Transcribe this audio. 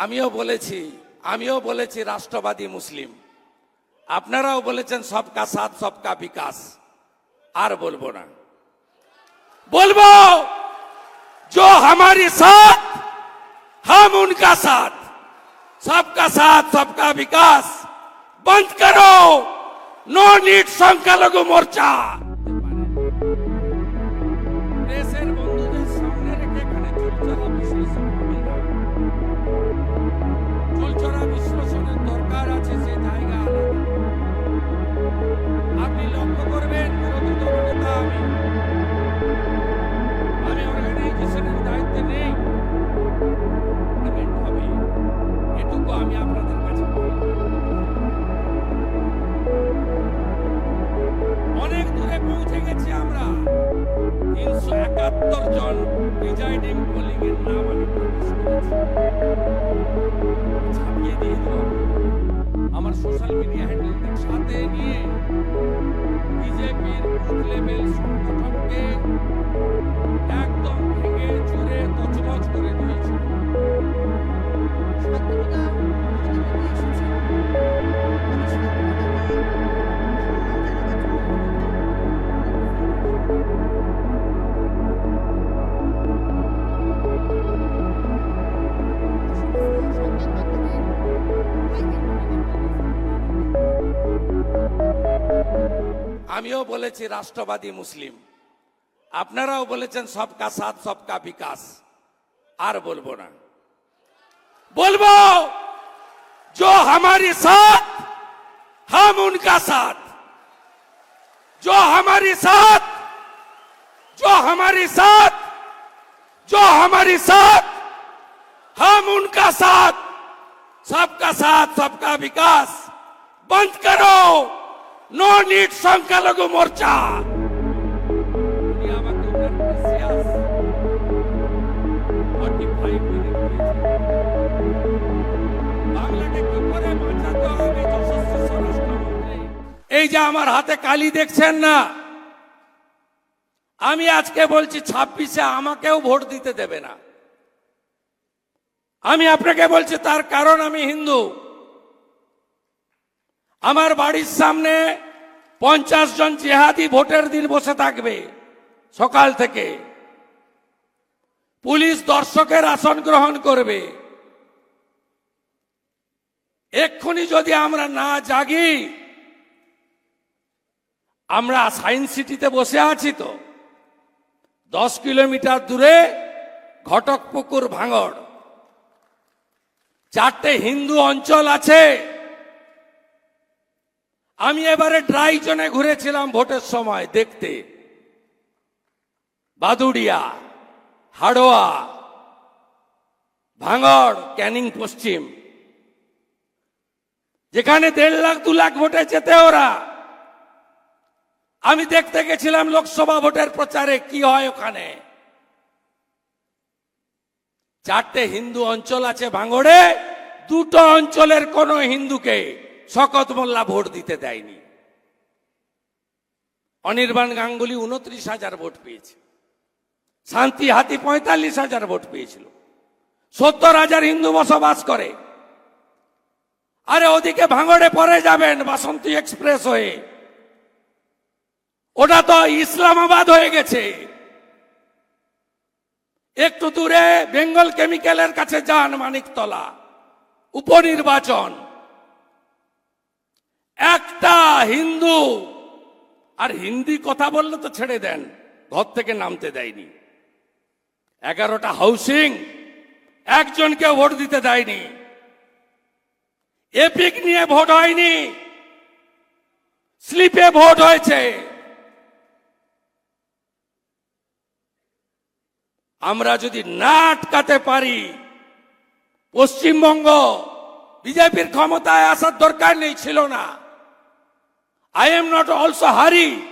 আমিও বলেছি আমিও বলেছি রাষ্ট্রবাদী মুসলিম আপনারাও বলেছেন সবকা সাথ সবকা বিকাশ আর বলবো না বলবো जो हमारे साथ हम उनका साथ सबका साथ सबका विकास बंद करो नो नीट সংখ্যালঘু মোর্চা অনেক দূরে পৌঁছে গেছি আমরা। তিনশো একাত্তর জন প্রিজাইডিং কলিং এর নাম দিয়ে আমার সোশ্যাল মিডিয়া হ্যান্ডেল সাথে নিয়ে বিজেপির বুথ লেভেল আমিও বলেছি রাষ্ট্রবাদী মুসলিম আপনারাও বলেছেন সবকা সাথ সবকা বিকাশ আর বলবো না বলবো जो हमारे साथ हम उनका साथ जो हमारे साथ जो हमारे साथ जो हमारे साथ हम उनका साथ सबका साथ सबका विकास बंद करो নো নিট সংখ্যালঘু মোর্চা উনি আমাকে ওনার precious 45 মিনিট দিয়েছেন। বাংলাকে কি করে বাঁচাতে হবে যশস্বী স্বরাষ্ট্রমন্ত্রী? এই যে আমার হাতে কালি দেখছেন না, আমি আজকে বলছি ছাব্বিশে আমাকেও ভোট দিতে দেবে না আমি আপনাকে বলছি তার কারণ আমি হিন্দু আমার বাড়ির সামনে পঞ্চাশ জন জেহাদি ভোটের দিন বসে থাকবে সকাল থেকে। পুলিশ দর্শকের আসন গ্রহণ করবে। এক্ষুনি যদি আমরা না জাগি, আমরা সায়েন্স সিটিতে বসে আছি তো। দশ কিলোমিটার দূরে ঘটকপুকুর ভাঙড়। চারটে হিন্দু অঞ্চল আছে। আমি এবারে ড্রাই জোনে ঘুরেছিলাম ভোটের সময়, দেখতে। বাদুড়িয়া, হাড়োয়া, ভাঙড়, ক্যানিং পশ্চিম। যেখানে দেড় লাখ, দু লাখ ভোটে যেতে ওরা। আমি দেখতে গেছিলাম লোকসভা ভোটের প্রচারে কি হয় ওখানে। চারটে হিন্দু অঞ্চল আছে ভাঙড়ে, দুটো অঞ্চলের কোন হিন্দুকে। শকত মোল্লা ভোট দিতে দেয়নি। অনির্বাণ গাঙ্গুলি উনত্রিশ হাজার ভোট পেয়েছে। শান্তি হাতি পঁয়তাল্লিশ হাজার ভোট পেয়েছিল। সত্তর হাজার হিন্দু বসবাস করে। আরে ওদিকে ভাঙড়ে পরে যাবেন বাসন্তী এক্সপ্রেস হয়ে। ওটা তো ইসলামাবাদ হয়ে গেছে। একটু দূরে বেঙ্গল কেমিক্যালের কাছে যান মানিকতলা। উপনির্বাচন। একটা হিন্দু। আর হিন্দি কথা বললে তো ছেড়ে দেন, ঘর থেকে নামতে দেয়নি। এগারোটা হাউসিং, একজনকে ভোট দিতে দেয়নি। এপিক নিয়ে ভোট হয়নি। স্লিপে ভোট হয়েছে। আমরা যদি না আটকাতে পারি, পশ্চিমবঙ্গ বিজেপির ক্ষমতায় আসার দরকার নেই, ছিল না। I am not also hurry.